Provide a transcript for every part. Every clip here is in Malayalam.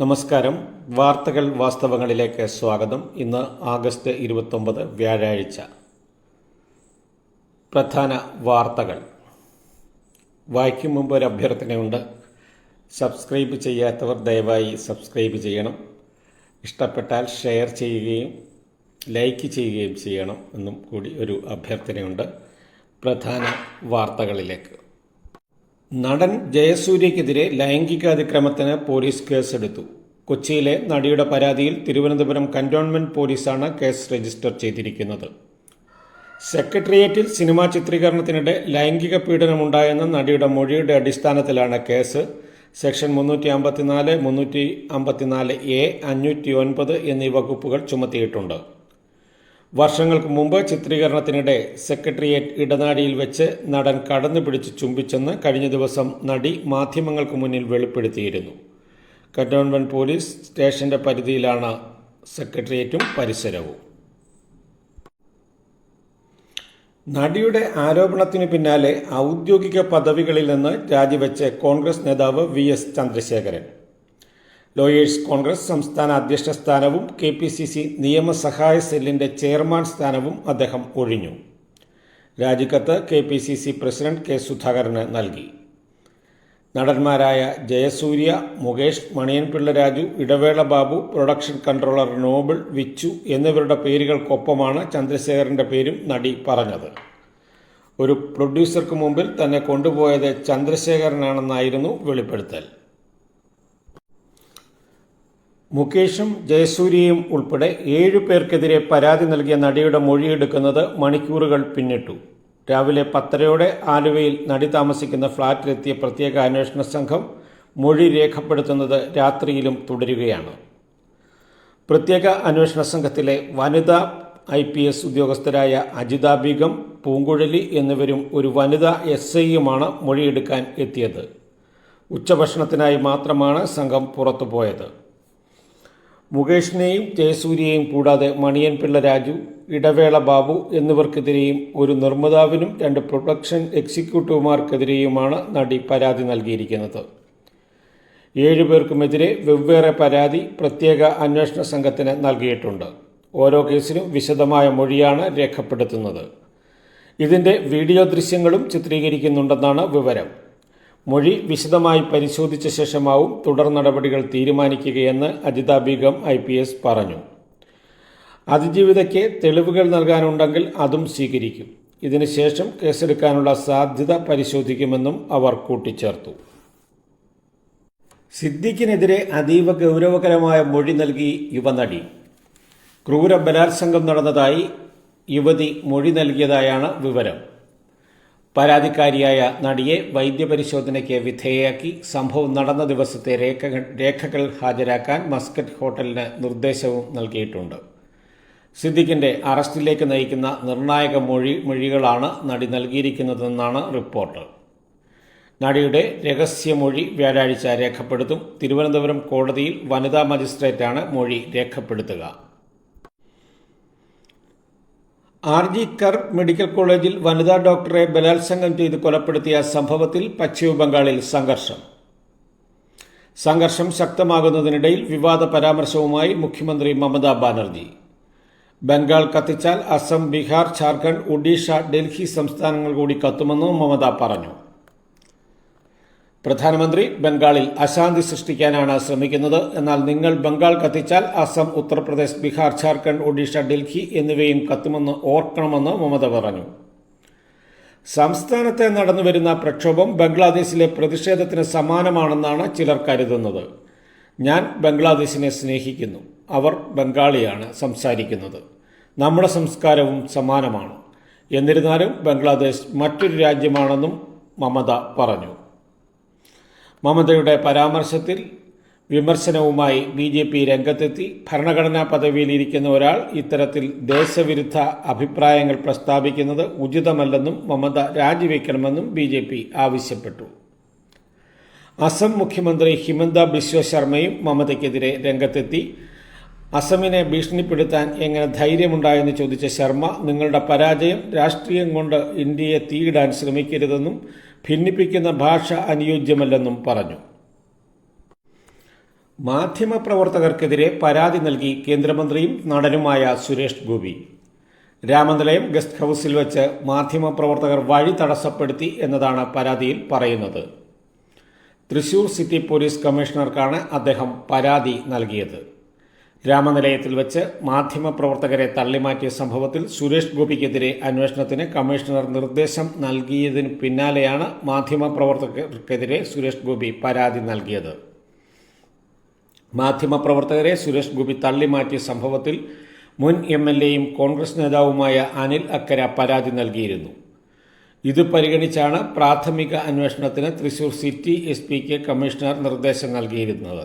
നമസ്കാരം. വാർത്തകൾ വാസ്തവങ്ങളിലേക്ക് സ്വാഗതം. ഇന്ന് ആഗസ്റ്റ് ഇരുപത്തൊമ്പത് വ്യാഴാഴ്ച. പ്രധാന വാർത്തകൾ. വായിക്കും മുമ്പ് ഒരു അഭ്യർത്ഥനയുണ്ട് സബ്സ്ക്രൈബ് ചെയ്യാത്തവർ ദയവായി സബ്സ്ക്രൈബ് ചെയ്യണം. ഇഷ്ടപ്പെട്ടാൽ ഷെയർ ചെയ്യുകയും ലൈക്ക് ചെയ്യുകയും ചെയ്യണം എന്നും കൂടി ഒരു അഭ്യർത്ഥനയുണ്ട്. പ്രധാന വാർത്തകളിലേക്ക്. നടൻ ജയസൂര്യക്കെതിരെ ലൈംഗിക അതിക്രമത്തിന് പോലീസ് കേസെടുത്തു. കൊച്ചിയിലെ നടിയുടെ പരാതിയിൽ തിരുവനന്തപുരം കന്റോൺമെന്റ് പോലീസാണ് കേസ് രജിസ്റ്റർ ചെയ്തിരിക്കുന്നത്. സെക്രട്ടേറിയറ്റിൽ സിനിമാ ചിത്രീകരണത്തിനിടെ ലൈംഗിക പീഡനമുണ്ടായെന്ന നടിയുടെ മൊഴിയുടെ അടിസ്ഥാനത്തിലാണ് കേസ്. സെക്ഷൻ മുന്നൂറ്റി അമ്പത്തിനാല് മുന്നൂറ്റി അമ്പത്തിനാല് എ അഞ്ഞൂറ്റി ഒൻപത് എന്നീ വകുപ്പുകൾ ചുമത്തിയിട്ടുണ്ട്. വർഷങ്ങൾക്ക് മുമ്പ് ചിത്രീകരണത്തിനിടെ സെക്രട്ടേറിയറ്റ് ഇടനാഴിയിൽ വെച്ച് നടൻ കടന്നു പിടിച്ച് ചുംബിച്ചെന്ന് കഴിഞ്ഞ ദിവസം നടി മാധ്യമങ്ങൾക്ക് മുന്നിൽ വെളിപ്പെടുത്തിയിരുന്നു. കന്റോൺമെന്റ് പോലീസ് സ്റ്റേഷന്റെ പരിധിയിലാണ് സെക്രട്ടേറിയറ്റും പരിസരവും. നടിയുടെ ആരോപണത്തിനു പിന്നാലെ ഔദ്യോഗിക പദവികളിൽ നിന്ന് രാജിവെച്ച് കോൺഗ്രസ് നേതാവ് V S Chandrasekharan. Lawyers Congress സംസ്ഥാന അധ്യക്ഷ സ്ഥാനവും കെ പി സി സി നിയമസഹായ സെല്ലിന്റെ ചെയർമാൻ സ്ഥാനവും അദ്ദേഹം ഒഴിഞ്ഞു. രാജിക്കത്ത് K P C C president K സുധാകരന് നൽകി. നടന്മാരായ Jayasurya Mukesh Maniyanpilla Raju Idavela Babu production controller Noble Vichu എന്നിവരുടെ പേരുകൾക്കൊപ്പമാണ് ചന്ദ്രശേഖരന്റെ പേരും നടി പറഞ്ഞത്. ഒരു പ്രൊഡ്യൂസർക്ക് മുമ്പിൽ തന്നെ കൊണ്ടുപോയത് ചന്ദ്രശേഖരനാണെന്നായിരുന്നു വെളിപ്പെടുത്തൽ. മുകേഷും ജയസൂര്യയും ഉൾപ്പെടെ ഏഴു പേർക്കെതിരെ പരാതി നൽകിയ നടിയുടെ മൊഴിയെടുക്കുന്നത് മണിക്കൂറുകൾ പിന്നിട്ടു. രാവിലെ പത്തരയോടെ ആലുവയിൽ നടി താമസിക്കുന്ന ഫ്ളാറ്റിലെത്തിയ പ്രത്യേക അന്വേഷണ സംഘം മൊഴി രേഖപ്പെടുത്തുന്നത് രാത്രിയിലും തുടരുകയാണ്. പ്രത്യേക അന്വേഷണ സംഘത്തിലെ വനിതാ ഐ പി എസ് ഉദ്യോഗസ്ഥരായ അജിത ബീഗം പൂങ്കുഴലി എന്നിവരും ഒരു വനിതാ എസ് ഐയുമാണ് മൊഴിയെടുക്കാൻ എത്തിയത്. ഉച്ചഭക്ഷണത്തിനായി മാത്രമാണ് സംഘം പുറത്തുപോയത്. മുകേഷിനെയും ജയസൂര്യയെയും കൂടാതെ മണിയൻ പിള്ള രാജു ഇടവേള ബാബു എന്നിവർക്കെതിരെയും ഒരു നിർമ്മാതാവിനും രണ്ട് പ്രൊഡക്ഷൻ എക്സിക്യൂട്ടീവുമാർക്കെതിരെയുമാണ് നടി പരാതി നൽകിയിരിക്കുന്നത്. ഏഴുപേർക്കുമെതിരെ വെവ്വേറെ പരാതി പ്രത്യേക അന്വേഷണ സംഘത്തിന് നൽകിയിട്ടുണ്ട്. ഓരോ കേസിനും വിശദമായ മൊഴിയാണ് രേഖപ്പെടുത്തുന്നത്. ഇതിന്റെ വീഡിയോ ദൃശ്യങ്ങളും ചിത്രീകരിക്കുന്നുണ്ടെന്നാണ് വിവരം. മൊഴി വിശദമായി പരിശോധിച്ച ശേഷമാവും തുടർ നടപടികൾ തീരുമാനിക്കുകയെന്ന് Ajitha Beegum I P S പറഞ്ഞു. അതിജീവിതയ്ക്ക് തെളിവുകൾ നൽകാനുണ്ടെങ്കിൽ അതും സ്വീകരിക്കും. ഇതിനുശേഷം കേസെടുക്കാനുള്ള സാധ്യത പരിശോധിക്കുമെന്നും അവർ കൂട്ടിച്ചേർത്തു. സിദ്ദിഖിനെതിരെ അതീവ ഗൗരവകരമായ മൊഴി നൽകി യുവനടി. ക്രൂര ബലാത്സംഗം നടന്നതായി യുവതി മൊഴി നൽകിയതായാണ് വിവരം. പരാതിക്കാരിയായ നടിയെ വൈദ്യപരിശോധനയ്ക്ക് വിധേയയാക്കി. സംഭവം നടന്ന ദിവസത്തെ രേഖകൾ രേഖകൾ ഹാജരാക്കാൻ മസ്കറ്റ് ഹോട്ടലിന് നിർദ്ദേശവും നൽകിയിട്ടുണ്ട്. സിദ്ദിഖിന്റെ അറസ്റ്റിലേക്ക് നയിക്കുന്ന നിർണായക മൊഴി മൊഴികളാണ് നടി നൽകിയിരിക്കുന്നതെന്നാണ് റിപ്പോർട്ട്. നടിയുടെ രഹസ്യ മൊഴി വ്യാഴാഴ്ച രേഖപ്പെടുത്തും. തിരുവനന്തപുരം കോടതിയിൽ വനിതാ മജിസ്ട്രേറ്റാണ് മൊഴി രേഖപ്പെടുത്തുക. ആർ ജി കർ മെഡിക്കൽ കോളേജിൽ വനിതാ ഡോക്ടറെ ബലാത്സംഗം ചെയ്ത് കൊലപ്പെടുത്തിയ സംഭവത്തിൽ പശ്ചിമബംഗാളിൽ സംഘർഷം. സംഘർഷം ശക്തമാകുന്നതിനിടയിൽ വിവാദ പരാമർശവുമായി മുഖ്യമന്ത്രി മമതാ ബാനർജി. ബംഗാൾ കത്തിച്ചാൽ അസം ബീഹാർ ഝാർഖണ്ഡ് ഒഡീഷ ഡൽഹി സംസ്ഥാനങ്ങൾ കൂടി കത്തുമെന്നും മമത പറഞ്ഞു. പ്രധാനമന്ത്രി ബംഗാളിൽ അശാന്തി സൃഷ്ടിക്കാനാണ് ശ്രമിക്കുന്നത്. എന്നാൽ നിങ്ങൾ ബംഗാൾ കത്തിച്ചാൽ അസം ഉത്തർപ്രദേശ് ബീഹാർ ഝാർഖണ്ഡ് ഒഡീഷ ഡൽഹി എന്നിവയും കത്തുമെന്ന് ഓർക്കണമെന്ന് മമത പറഞ്ഞു. സംസ്ഥാനത്തെ നടന്നുവരുന്ന പ്രക്ഷോഭം ബംഗ്ലാദേശിലെ പ്രതിഷേധത്തിന് സമാനമാണെന്നാണ് ചിലർ കരുതുന്നത്. ഞാൻ ബംഗ്ലാദേശിനെ സ്നേഹിക്കുന്നു. അവർ ബംഗാളിയാണ് സംസാരിക്കുന്നത്. നമ്മുടെ സംസ്കാരവും സമാനമാണ്. എന്നിരുന്നാലും ബംഗ്ലാദേശ് മറ്റൊരു രാജ്യമാണെന്നും മമത പറഞ്ഞു. മമതയുടെ പരാമർശത്തിൽ വിമർശനവുമായി ബി ജെ പി രംഗത്തെത്തി. ഭരണഘടനാ പദവിയിലിരിക്കുന്ന ഒരാൾ ഇത്തരത്തിൽ ദേശവിരുദ്ധ അഭിപ്രായങ്ങൾ പ്രസ്താവിക്കുന്നത് ഉചിതമല്ലെന്നും മമത രാജിവെക്കണമെന്നും ബി ജെ പി ആവശ്യപ്പെട്ടു. അസം മുഖ്യമന്ത്രി ഹിമന്ത ബിശ്വ ശർമ്മയും മമതയ്ക്കെതിരെ രംഗത്തെത്തി. അസമിനെ ഭീഷണിപ്പെടുത്താൻ എങ്ങനെ ധൈര്യമുണ്ടായെന്ന് ചോദിച്ച ശർമ്മ നിങ്ങളുടെ പരാജയം രാഷ്ട്രീയം കൊണ്ട് ഇന്ത്യയെ തീയിടാൻ ശ്രമിക്കരുതെന്നും ഭിന്നിപ്പിക്കുന്ന ഭാഷ അനുയോജ്യമല്ലെന്നും പറഞ്ഞു. മാധ്യമപ്രവർത്തകർക്കെതിരെ പരാതി നൽകി കേന്ദ്രമന്ത്രിയും നടനുമായ സുരേഷ് ഗോപി. രാമനിലയം ഗസ്റ്റ് ഹൌസിൽ വെച്ച് മാധ്യമപ്രവർത്തകർ വഴി തടസ്സപ്പെടുത്തി എന്നതാണ് പരാതിയിൽ പറയുന്നത്. തൃശൂർ സിറ്റി പോലീസ് കമ്മീഷണർക്കാണ് അദ്ദേഹം പരാതി നൽകിയത്. രാമനിലയത്തിൽ വെച്ച് മാധ്യമപ്രവർത്തകരെ തള്ളിമാറ്റിയ സംഭവത്തിൽ സുരേഷ് ഗോപിക്കെതിരെ അന്വേഷണത്തിന് കമ്മീഷണർ നിർദ്ദേശം നൽകിയതിന് പിന്നാലെയാണ് മാധ്യമപ്രവർത്തകർക്കെതിരെ സുരേഷ് ഗോപി പരാതി നൽകിയത്. മാധ്യമപ്രവർത്തകരെ സുരേഷ് ഗോപി തള്ളിമാറ്റിയ സംഭവത്തിൽ മുൻ എം എൽ എയും കോൺഗ്രസ് നേതാവുമായ അനിൽ അക്കര പരാതി നൽകിയിരുന്നു. ഇത് പരിഗണിച്ചാണ് പ്രാഥമിക അന്വേഷണത്തിന് തൃശൂർ സിറ്റി എസ് പിക്ക് കമ്മീഷണർ നിർദ്ദേശം നൽകിയിരുന്നത്.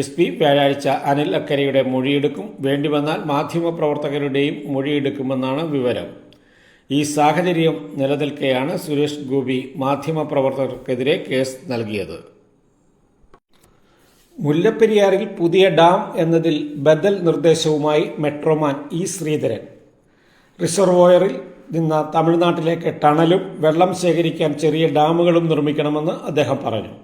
എസ് പി വ്യാഴാഴ്ച അനിൽ അക്കരയുടെ മൊഴിയെടുക്കും. വേണ്ടിവന്നാൽ മാധ്യമപ്രവർത്തകരുടെയും മൊഴിയെടുക്കുമെന്നാണ് വിവരം. ഈ സാഹചര്യം നിലനിൽക്കെയാണ് സുരേഷ് ഗോപി മാധ്യമപ്രവർത്തകർക്കെതിരെ കേസ് നൽകിയത്. മുല്ലപ്പെരിയാറിൽ പുതിയ ഡാം എന്നതിൽ ബദൽ നിർദ്ദേശവുമായി മെട്രോമാൻ ഇ ശ്രീധരൻ. റിസർവോയറിൽ നിന്ന് തമിഴ്നാട്ടിലേക്ക് ടണലും വെള്ളം ശേഖരിക്കാൻ ചെറിയ ഡാമുകളും നിർമ്മിക്കണമെന്ന് അദ്ദേഹം പറഞ്ഞു.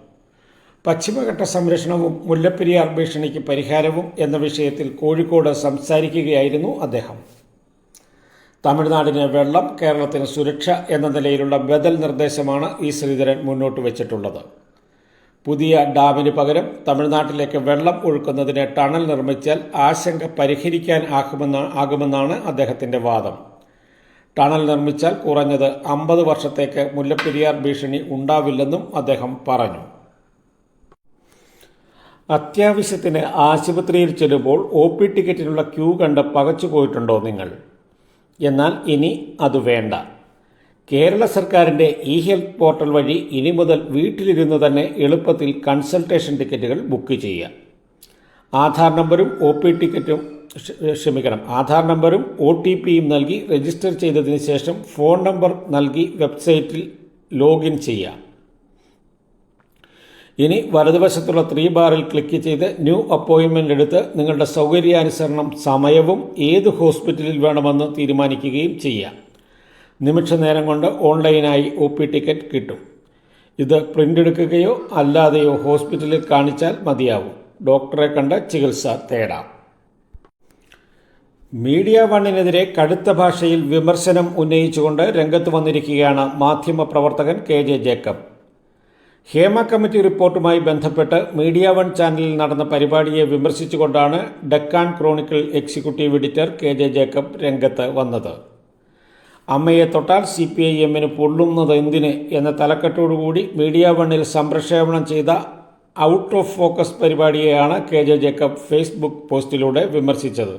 പശ്ചിമഘട്ട സംരക്ഷണവും മുല്ലപ്പെരിയാർ ഭീഷണിക്ക് പരിഹാരവും എന്ന വിഷയത്തിൽ കോഴിക്കോട് സംസാരിക്കുകയായിരുന്നു അദ്ദേഹം. തമിഴ്നാടിന് വെള്ളം കേരളത്തിന് സുരക്ഷ എന്ന നിലയിലുള്ള ബദൽ നിർദ്ദേശമാണ് ഈ ശ്രീധരൻ മുന്നോട്ട് വച്ചിട്ടുള്ളത്. പുതിയ ഡാമിന് പകരം തമിഴ്നാട്ടിലേക്ക് വെള്ളം ഒഴുക്കുന്നതിന് ടണൽ നിർമ്മിച്ചാൽ ആശങ്ക പരിഹരിക്കാൻ ആകുമെന്ന ആകുമെന്നാണ് അദ്ദേഹത്തിന്റെ വാദം. ടണൽ നിർമ്മിച്ചാൽ കുറഞ്ഞത് അമ്പത് വർഷത്തേക്ക് മുല്ലപ്പെരിയാർ ഭീഷണി ഉണ്ടാവില്ലെന്നും അദ്ദേഹം പറഞ്ഞു. അത്യാവശ്യത്തിന് ആശുപത്രിയിൽ ചെല്ലുമ്പോൾ ഒ പി ടിക്കറ്റിനുള്ള ക്യൂ കണ്ട് പകച്ചു പോയിട്ടുണ്ടോ നിങ്ങൾ? എന്നാൽ ഇനി അത് വേണ്ട. കേരള സർക്കാരിന്റെ ഇ ഹെൽത്ത് പോർട്ടൽ വഴി ഇനി മുതൽ വീട്ടിലിരുന്ന് തന്നെ എളുപ്പത്തിൽ കൺസൾട്ടേഷൻ ടിക്കറ്റുകൾ ബുക്ക് ചെയ്യാം ആധാർ നമ്പറും ഒ പി ടിക്കറ്റും ക്ഷമിക്കണം. ആധാർ നമ്പറും ഒ ടി പിയും നൽകി രജിസ്റ്റർ ചെയ്തതിന് ശേഷം ഫോൺ നമ്പർ നൽകി വെബ്സൈറ്റിൽ ലോഗിൻ ചെയ്യാം ഇനി വലതുവശത്തുള്ള ത്രീ ബാറിൽ ക്ലിക്ക് ചെയ്ത് ന്യൂ അപ്പോയിൻമെന്റ് എടുത്ത് നിങ്ങളുടെ സൗകര്യാനുസരണം സമയവും ഏത് ഹോസ്പിറ്റലിൽ വേണമെന്ന് തീരുമാനിക്കുകയും ചെയ്യാം. നിമിഷ നേരം കൊണ്ട് ഓൺലൈനായി ഒ പി ടിക്കറ്റ് കിട്ടും. ഇത് പ്രിന്റ് എടുക്കുകയോ അല്ലാതെയോ ഹോസ്പിറ്റലിൽ കാണിച്ചാൽ മതിയാവും. ഡോക്ടറെ കണ്ട് ചികിത്സ തേടാം. മീഡിയ വണ്ണിനെതിരെ കടുത്ത ഭാഷയിൽ വിമർശനം ഉന്നയിച്ചുകൊണ്ട് രംഗത്ത് വന്നിരിക്കുകയാണ് മാധ്യമപ്രവർത്തകൻ K J Jacob. Hema committee റിപ്പോർട്ടുമായി ബന്ധപ്പെട്ട് മീഡിയ വൺ ചാനലിൽ നടന്ന പരിപാടിയെ വിമർശിച്ചുകൊണ്ടാണ് Deccan Chronicle executive editor K J Jacob രംഗത്ത് വന്നത്. അമ്മയെ തൊട്ടാൽ സി പി ഐ എമ്മിന് പൊള്ളുന്നത് എന്തിന് എന്ന തലക്കെട്ടോടുകൂടി മീഡിയ വണ്ണിൽ സംപ്രക്ഷേപണം ചെയ്ത ഔട്ട് ഓഫ് ഫോക്കസ് പരിപാടിയെയാണ് കെ ജെ ജേക്കബ് ഫേസ്ബുക്ക് പോസ്റ്റിലൂടെ വിമർശിച്ചത്.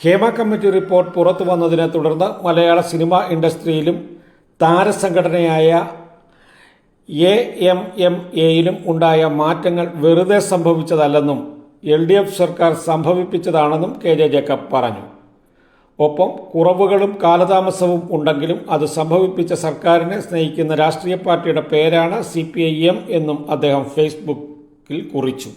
ഹേമ കമ്മിറ്റി റിപ്പോർട്ട് പുറത്തു വന്നതിനെ തുടർന്ന് മലയാള സിനിമാ ഇൻഡസ്ട്രിയിലും താരസംഘടനയായ എ എം എം എയിലും ഉണ്ടായ മാറ്റങ്ങൾ വെറുതെ സംഭവിച്ചതല്ലെന്നും എൽ ഡി എഫ് സർക്കാർ സംഭവിപ്പിച്ചതാണെന്നും കെ ജെ ജേക്കബ് പറഞ്ഞു. ഒപ്പം കുറവുകളും കാലതാമസവും ഉണ്ടെങ്കിലും അത് സംഭവിപ്പിച്ച സർക്കാരിനെ സ്നേഹിക്കുന്ന രാഷ്ട്രീയ പാർട്ടിയുടെ പേരാണ് സി പി ഐ എം എന്നും അദ്ദേഹം ഫേസ്ബുക്കിൽ കുറിച്ചു.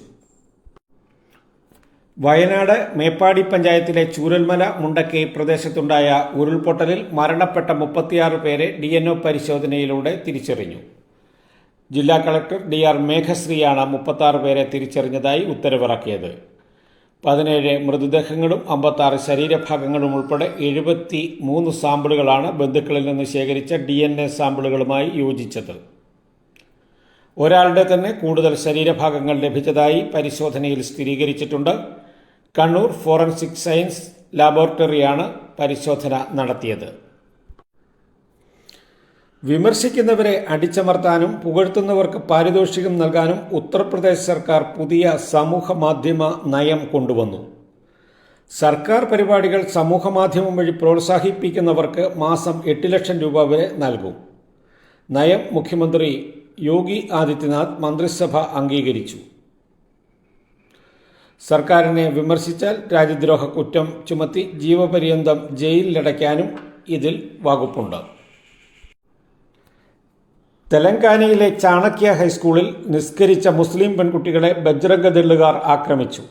വയനാട് മേപ്പാടി പഞ്ചായത്തിലെ ചൂരൽമല മുണ്ടക്കൈ പ്രദേശത്തുണ്ടായ ഉരുൾപൊട്ടലിൽ മരണപ്പെട്ട മുപ്പത്തിയാറ് പേരെ ഡി പരിശോധനയിലൂടെ തിരിച്ചറിഞ്ഞു. ജില്ലാ കളക്ടർ ഡി ആർ മേഘശ്രീയാണ് മുപ്പത്താറ് പേരെ തിരിച്ചറിഞ്ഞതായി ഉത്തരവിറക്കിയത്. പതിനേഴ് മൃതദേഹങ്ങളും അമ്പത്താറ് ശരീരഭാഗങ്ങളും ഉൾപ്പെടെ എഴുപത്തി മൂന്ന് സാമ്പിളുകളാണ് ബന്ധുക്കളിൽ നിന്ന് ശേഖരിച്ച ഡി എൻ എ സാമ്പിളുകളുമായി യോജിച്ചത്. ഒരാളുടെ തന്നെ കൂടുതൽ ശരീരഭാഗങ്ങൾ ലഭിച്ചതായി പരിശോധനയിൽ സ്ഥിരീകരിച്ചിട്ടുണ്ട്. കണ്ണൂർ ഫോറൻസിക് സയൻസ് ലാബോറട്ടറിയാണ് പരിശോധന നടത്തിയത്. വിമർശിക്കുന്നവരെ അടിച്ചമർത്താനും പുകഴ്ത്തുന്നവർക്ക് പാരിതോഷികം നൽകാനും ഉത്തർപ്രദേശ് സർക്കാർ പുതിയ സമൂഹ മാധ്യമ നയം കൊണ്ടുവന്നു. സർക്കാർ പരിപാടികൾ സമൂഹമാധ്യമം വഴി പ്രോത്സാഹിപ്പിക്കുന്നവർക്ക് മാസം എട്ട് ലക്ഷം രൂപ വരെ നൽകും. നയം മുഖ്യമന്ത്രി യോഗി ആദിത്യനാഥ് മന്ത്രിസഭ അംഗീകരിച്ചു. സർക്കാരിനെ വിമർശിച്ചാൽ രാജ്യദ്രോഹ കുറ്റം ചുമത്തി ജീവപര്യന്തം ജയിലിലടയ്ക്കാനും ഇതിൽ വകുപ്പുണ്ട്. തെലങ്കാനയിലെ ചാണക്യ ഹൈസ്കൂളിൽ നിസ്കരിച്ച മുസ്ലിം പെൺകുട്ടികളെ ബജ്രംഗദള്ളുകാർ ആക്രമിച്ചു.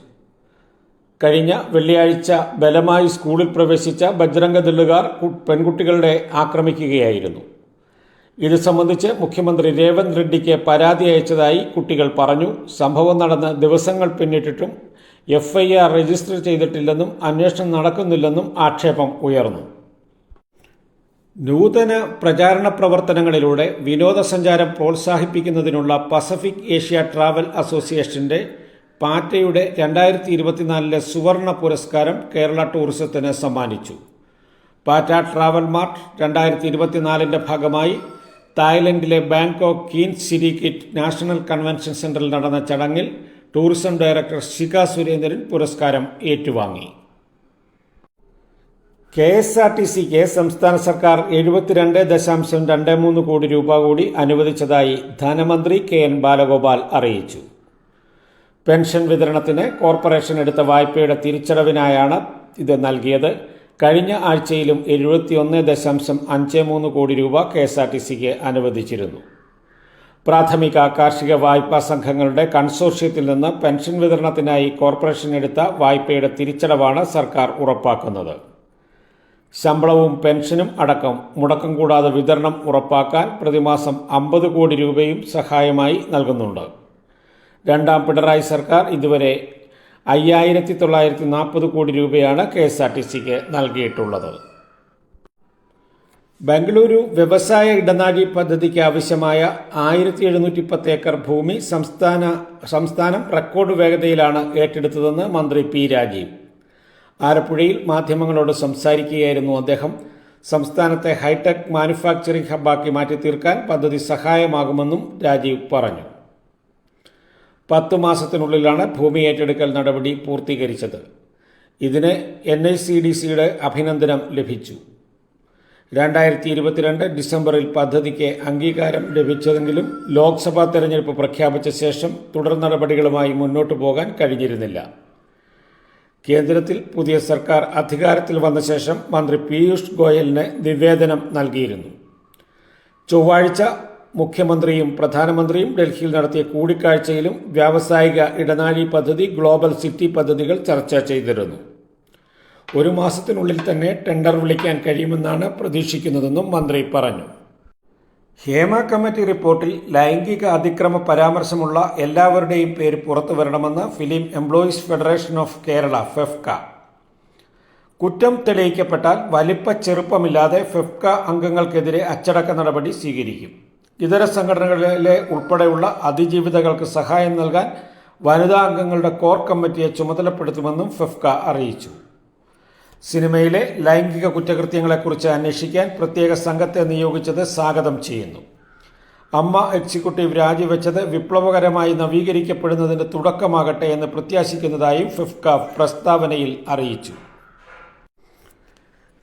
കഴിഞ്ഞ വെള്ളിയാഴ്ച ബലമായി സ്കൂളിൽ പ്രവേശിച്ച ബജ്രംഗദള്ളുകാർ പെൺകുട്ടികളുടെ ആക്രമിക്കുകയായിരുന്നു. ഇത് സംബന്ധിച്ച് മുഖ്യമന്ത്രി രേവന്ത് റെഡ്ഡിക്ക് പരാതി അയച്ചതായി കുട്ടികൾ പറഞ്ഞു. സംഭവം നടന്ന ദിവസങ്ങൾ പിന്നിട്ടിട്ടും എഫ്ഐആർ രജിസ്റ്റർ ചെയ്തിട്ടില്ലെന്നും അന്വേഷണം നടക്കുന്നില്ലെന്നും ആക്ഷേപം ഉയർന്നു. നൂതന പ്രചാരണ പ്രവർത്തനങ്ങളിലൂടെ വിനോദസഞ്ചാരം പ്രോത്സാഹിപ്പിക്കുന്നതിനുള്ള പസഫിക് ഏഷ്യ ട്രാവൽ അസോസിയേഷന്റെ പാറ്റയുടെ രണ്ടായിരത്തി ഇരുപത്തിനാലിലെ സുവർണ പുരസ്കാരം കേരള ടൂറിസത്തിന് സമ്മാനിച്ചു. പാറ്റ ട്രാവൽ മാർട്ട് രണ്ടായിരത്തി ഇരുപത്തിനാലിന്റെ ഭാഗമായി തായ്ലൻഡിലെ Bangkok Queen's Sirikit national convention സെന്ററിൽ നടന്ന ചടങ്ങിൽ ടൂറിസം ഡയറക്ടർ ശിഖ സുരേന്ദ്രൻ പുരസ്കാരം ഏറ്റുവാങ്ങി. കെ എസ് ആർ ടി സിക്ക് സംസ്ഥാന സർക്കാർ എഴുപത്തിരണ്ട് ദശാംശം രണ്ട് മൂന്ന് കോടി രൂപ കൂടി അനുവദിച്ചതായി ധനമന്ത്രി കെ എൻ ബാലഗോപാൽ അറിയിച്ചു. പെൻഷൻ വിതരണത്തിന് കോർപ്പറേഷൻ എടുത്ത വായ്പയുടെ തിരിച്ചടവിനായാണ് ഇത് നൽകിയത്. കഴിഞ്ഞ ആഴ്ചയിലും എഴുപത്തിയൊന്ന് ദശാംശം അഞ്ച് മൂന്ന് കോടി രൂപ കെ എസ് ആർ ടി സിക്ക് അനുവദിച്ചിരുന്നു. പ്രാഥമിക കാർഷിക വായ്പാ സംഘങ്ങളുടെ കൺസോർഷ്യത്തിൽ നിന്ന് പെൻഷൻ വിതരണത്തിനായി കോർപ്പറേഷൻ എടുത്ത വായ്പയുടെ തിരിച്ചടവാണ് സർക്കാർ ഉറപ്പാക്കുന്നത്. ശമ്പളവും പെൻഷനും അടക്കം മുടക്കം കൂടാതെ വിതരണം ഉറപ്പാക്കാൻ പ്രതിമാസം അമ്പത് കോടി രൂപയും സഹായമായി നൽകുന്നുണ്ട്. രണ്ടാം പിണറായി സർക്കാർ ഇതുവരെ അയ്യായിരത്തി തൊള്ളായിരത്തി നാൽപ്പത് കോടി രൂപയാണ് കെ എസ് ആർ ടി സിക്ക് നൽകിയിട്ടുള്ളത്. ബംഗളൂരു വ്യവസായ ഇടനാഴി പദ്ധതിക്ക് ആവശ്യമായ ആയിരത്തി എഴുന്നൂറ്റി പത്ത് ഏക്കർ ഭൂമി സംസ്ഥാന സംസ്ഥാനം റെക്കോർഡ് വേഗതയിലാണ് ഏറ്റെടുത്തതെന്ന് മന്ത്രി പി രാജീവ്. ആലപ്പുഴയിൽ മാധ്യമങ്ങളോട് സംസാരിക്കുകയായിരുന്നു അദ്ദേഹം. സംസ്ഥാനത്തെ ഹൈടെക് മാനുഫാക്ചറിംഗ് ഹബ്ബാക്കി മാറ്റി തീർക്കാൻ പദ്ധതി സഹായമാകുമെന്നും രാജീവ് പറഞ്ഞു. പത്തു മാസത്തിനുള്ളിലാണ് ഭൂമി ഏറ്റെടുക്കൽ നടപടി പൂർത്തീകരിച്ചത്. ഇതിന് എൻ ഐ സി ഡി സിയുടെ അഭിനന്ദനം ലഭിച്ചു. രണ്ടായിരത്തി ഇരുപത്തിരണ്ട് ഡിസംബറിൽ പദ്ധതിക്ക് അംഗീകാരം ലഭിച്ചതെങ്കിലും ലോക്സഭാ തെരഞ്ഞെടുപ്പ് പ്രഖ്യാപിച്ച ശേഷം തുടർ നടപടികളുമായി മുന്നോട്ടു പോകാൻ കഴിഞ്ഞിരുന്നില്ല. കേന്ദ്രത്തിൽ പുതിയ സർക്കാർ അധികാരത്തിൽ വന്ന ശേഷം മന്ത്രി പീയൂഷ് ഗോയലിന് നിവേദനം നൽകിയിരുന്നു. ചൊവ്വാഴ്ച മുഖ്യമന്ത്രിയും പ്രധാനമന്ത്രിയും ഡൽഹിയിൽ നടത്തിയ കൂടിക്കാഴ്ചയിലും വ്യാവസായിക ഇടനാഴി പദ്ധതി ഗ്ലോബൽ സിറ്റി പദ്ധതികൾ ചർച്ച ചെയ്തിരുന്നു. ഒരു മാസത്തിനുള്ളിൽ തന്നെ ടെൻഡർ വിളിക്കാൻ കഴിയുമെന്നാണ് പ്രതീക്ഷിക്കുന്നതെന്നും മന്ത്രി പറഞ്ഞു. ഹേമ കമ്മിറ്റി റിപ്പോർട്ടിൽ ലൈംഗിക അതിക്രമ പരാമർശമുള്ള എല്ലാവരുടെയും പേര് പുറത്തു വരണമെന്ന് film employees federation of Kerala FEFKA. കുറ്റം തെളിയിക്കപ്പെട്ടാൽ വലിപ്പ ചെറുപ്പമില്ലാതെ ഫെഫ്ക അംഗങ്ങൾക്കെതിരെ അച്ചടക്ക നടപടി സ്വീകരിക്കും. ഇതര സംഘടനകളിലെ ഉൾപ്പെടെയുള്ള അതിജീവിതകൾക്ക് സഹായം നൽകാൻ വനിതാ അംഗങ്ങളുടെ കോർ കമ്മിറ്റിയെ ചുമതലപ്പെടുത്തുമെന്നും ഫെഫ്ക അറിയിച്ചു. സിനിമയിലെ ലൈംഗിക കുറ്റകൃത്യങ്ങളെക്കുറിച്ച് അന്വേഷിക്കാൻ പ്രത്യേക സംഘത്തെ നിയോഗിച്ചത് സ്വാഗതം ചെയ്യുന്നു. അമ്മ എക്സിക്യൂട്ടീവ് രാജിവെച്ചത് വിപ്ലവകരമായി നവീകരിക്കപ്പെടുന്നതിന് തുടക്കമാകട്ടെ എന്ന് പ്രത്യാശിക്കുന്നതായും ഫിഫ്ക പ്രസ്താവനയിൽ അറിയിച്ചു.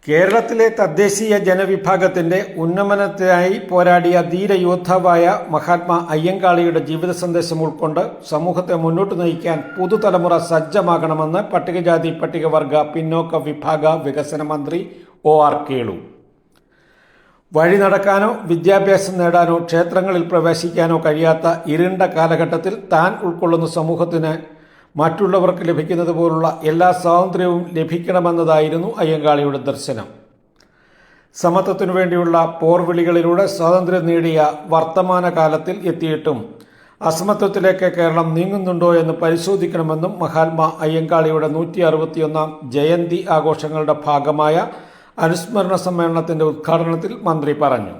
കേരളത്തിലെ തദ്ദേശീയ ജനവിഭാഗത്തിന്റെ ഉന്നമനത്തിനായി പോരാടിയ ധീരയോദ്ധാവായ മഹാത്മാ അയ്യങ്കാളിയുടെ ജീവിത സന്ദേശം ഉൾക്കൊണ്ട് സമൂഹത്തെ മുന്നോട്ട് നയിക്കാൻ പുതുതലമുറ സജ്ജമാകണമെന്ന് പട്ടികജാതി പട്ടികവർഗ പിന്നോക്ക വിഭാഗ വികസന മന്ത്രി ഒ ആർ കേളു. വഴി നടക്കാനോ വിദ്യാഭ്യാസം നേടാനോ ക്ഷേത്രങ്ങളിൽ പ്രവേശിക്കാനോ കഴിയാത്ത ഇരുണ്ട കാലഘട്ടത്തിൽ താൻ ഉൾക്കൊള്ളുന്ന സമൂഹത്തിന് മറ്റുള്ളവർക്ക് ലഭിക്കുന്നത് പോലുള്ള എല്ലാ സ്വാതന്ത്ര്യവും ലഭിക്കണമെന്നതായിരുന്നു അയ്യങ്കാളിയുടെ ദർശനം. സമത്വത്തിനു വേണ്ടിയുള്ള പോർവിളികളിലൂടെ സ്വാതന്ത്ര്യം നേടിയ വർത്തമാനകാലത്തിൽ എത്തിയിട്ടും അസമത്വത്തിലേക്ക് കേരളം നീങ്ങുന്നുണ്ടോ എന്ന് പരിശോധിക്കണമെന്നും മഹാത്മാ അയ്യങ്കാളിയുടെ നൂറ്റി അറുപത്തിയൊന്നാം ജയന്തി ആഘോഷങ്ങളുടെ ഭാഗമായ അനുസ്മരണ സമ്മേളനത്തിന്റെ ഉദ്ഘാടനത്തിൽ മന്ത്രി പറഞ്ഞു.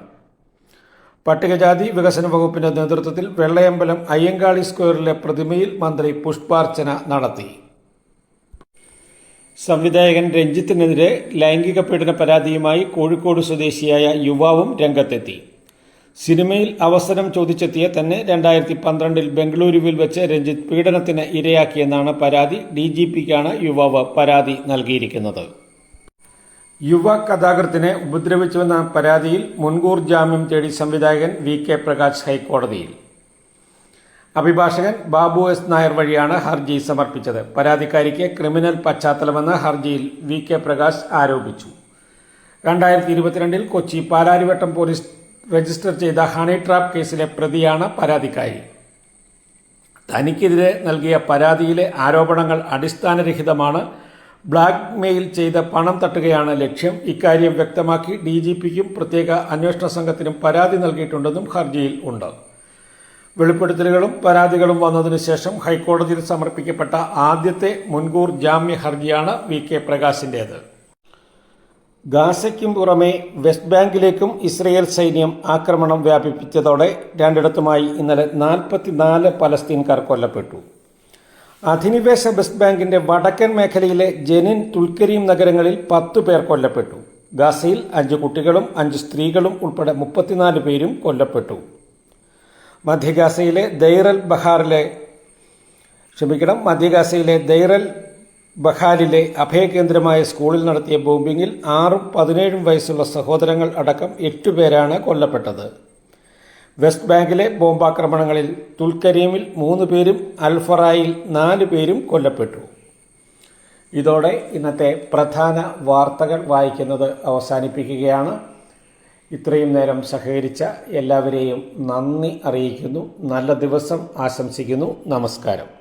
പട്ടികജാതി വികസന വകുപ്പിന്റെ നേതൃത്വത്തിൽ വെള്ളയമ്പലം അയ്യങ്കാളി സ്ക്വയറിലെ പ്രതിമയിൽ മന്ത്രി പുഷ്പാർച്ചന നടത്തി. സംവിധായകൻ രഞ്ജിത്തിനെതിരെ ലൈംഗിക പീഡന പരാതിയുമായി കോഴിക്കോട് സ്വദേശിയായ യുവാവും രംഗത്തെത്തി. സിനിമയിൽ അവസരം ചോദിച്ചെത്തിയ തന്നെ രണ്ടായിരത്തി പന്ത്രണ്ടിൽ ബംഗളൂരുവിൽ വെച്ച് രഞ്ജിത്ത് പീഡനത്തിന് ഇരയാക്കിയെന്നാണ് പരാതി. ഡി ജി പിക്കാണ് യുവാവ് പരാതി നൽകിയിരിക്കുന്നത്. യുവ കഥാകൃത്തിനെ ഉപദ്രവിച്ചുവെന്ന പരാതിയിൽ മുൻകൂർ ജാമ്യം തേടി സംവിധായകൻ വി കെ പ്രകാശ് ഹൈക്കോടതിയിൽ. അഭിഭാഷകൻ ബാബു എസ് നായർ വഴിയാണ് ഹർജി സമർപ്പിച്ചത്. പരാതിക്കാരിക്ക് ക്രിമിനൽ പശ്ചാത്തലമെന്ന് ഹർജിയിൽ വി കെ പ്രകാശ് ആരോപിച്ചു. രണ്ടായിരത്തി ഇരുപത്തിരണ്ടിൽ കൊച്ചി പാലാരിവട്ടം പോലീസ് രജിസ്റ്റർ ചെയ്ത ഹണി ട്രാപ്പ് കേസിലെ പ്രതിയാണ് പരാതിക്കാരി. തനിക്കെതിരെ നൽകിയ പരാതിയിലെ ആരോപണങ്ങൾ അടിസ്ഥാനരഹിതമാണ് ബ്ലാക്ക് മെയിൽ ചെയ്ത് പണം തട്ടുകയാണ് ലക്ഷ്യം. ഇക്കാര്യം വ്യക്തമാക്കി ഡി ജി പിക്കും പ്രത്യേക അന്വേഷണ സംഘത്തിനും പരാതി നൽകിയിട്ടുണ്ടെന്നും ഹർജിയിൽ ഉണ്ട്. വെളിപ്പെടുത്തലുകളും പരാതികളും വന്നതിനു ശേഷം ഹൈക്കോടതിയിൽ സമർപ്പിക്കപ്പെട്ട ആദ്യത്തെ മുൻകൂർ ജാമ്യ ഹർജിയാണ് വി കെ പ്രകാശിന്റേത്. ഗാസയ്ക്കും പുറമെ വെസ്റ്റ് ബാങ്കിലേക്കും ഇസ്രയേൽ സൈന്യം ആക്രമണം വ്യാപിപ്പിച്ചതോടെ രണ്ടിടത്തുമായി ഇന്നലെ നാൽപ്പത്തിനാല് പലസ്തീൻകാർ കൊല്ലപ്പെട്ടു. അധിനിവേശ വെസ്റ്റ് ബാങ്കിന്റെ വടക്കൻ മേഖലയിലെ ജെനിൻ തുൽക്കരീം നഗരങ്ങളിൽ പത്തു പേർ കൊല്ലപ്പെട്ടു. ഗാസയിൽ അഞ്ച് കുട്ടികളും അഞ്ച് സ്ത്രീകളും ഉൾപ്പെടെ മുപ്പത്തിനാല് പേരും കൊല്ലപ്പെട്ടു. മധ്യഗാസയിലെ ദൈറൽ ബഹാറിലെ ക്ഷമിക്കണം മധ്യഗാസയിലെ ദൈറൽ ബഹാലിലെ അഭയകേന്ദ്രമായ സ്കൂളിൽ നടത്തിയ ബോംബിങ്ങിൽ ആറും പതിനേഴും വയസ്സുള്ള സഹോദരങ്ങൾ അടക്കം എട്ടുപേരാണ് കൊല്ലപ്പെട്ടത്. വെസ്റ്റ് ബാങ്കിലെ ബോംബാക്രമണങ്ങളിൽ തുൽക്കരീമിൽ മൂന്ന് പേരും അൽഫറായിൽ നാല് പേരും കൊല്ലപ്പെട്ടു. ഇതോടെ ഇന്നത്തെ പ്രധാന വാർത്തകൾ വായിക്കുന്നത് അവസാനിപ്പിക്കുകയാണ്. ഇത്രയും നേരം സഹകരിച്ച എല്ലാവരെയും നന്ദി അറിയിക്കുന്നു. നല്ല ദിവസം ആശംസിക്കുന്നു. നമസ്കാരം.